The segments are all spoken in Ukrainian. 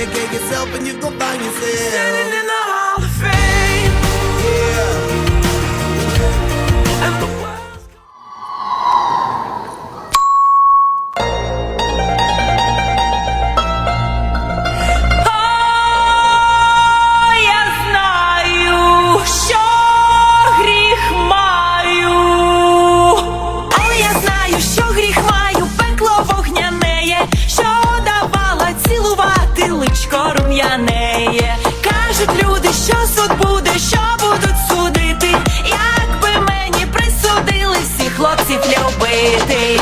dedicate yourself and you go find yourself. Standing in the Кажуть люди, що суд буде, що будуть судити, як би мені присудили всіх хлопців любити.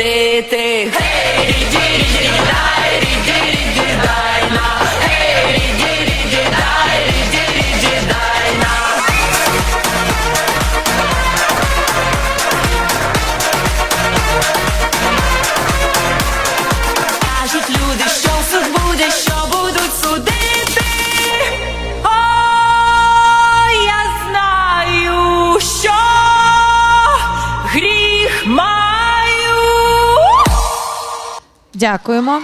T, T. Hey, Дякуємо.